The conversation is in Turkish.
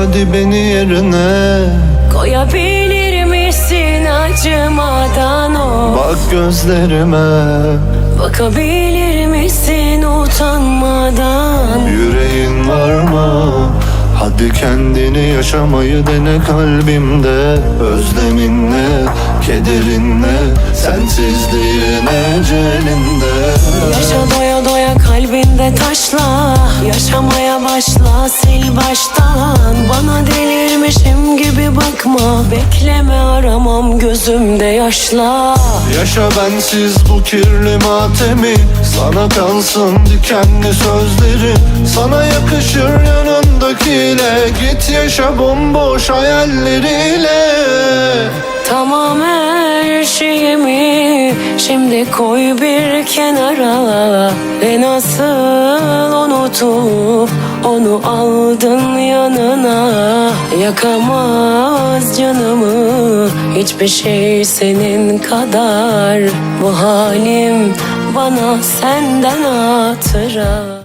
hadi beni yerine. Koyabilir misin acımadan? O Bak gözlerime. Bakabilir misin utanmadan? Yüreğin var mı? Hadi kendini yaşamayı dene kalbimde. Özleminle, kederinle Sensizliğin ecelinde. Yaşa başla sil baştan. Bana delirmişim gibi bakma. Bekleme aramam gözümde yaşla. Yaşa bensiz bu kirli matemi. Sana kalsın dikenli sözleri. Sana yakışır yanındakiyle. Git yaşa bomboş hayalleriyle. Tamam her şeyimi. Şimdi koy bir kenara. Ve nasıl unutup Onu aldın yanına Yakamaz canımı. Hiçbir şey senin kadar Bu halim bana senden hatıra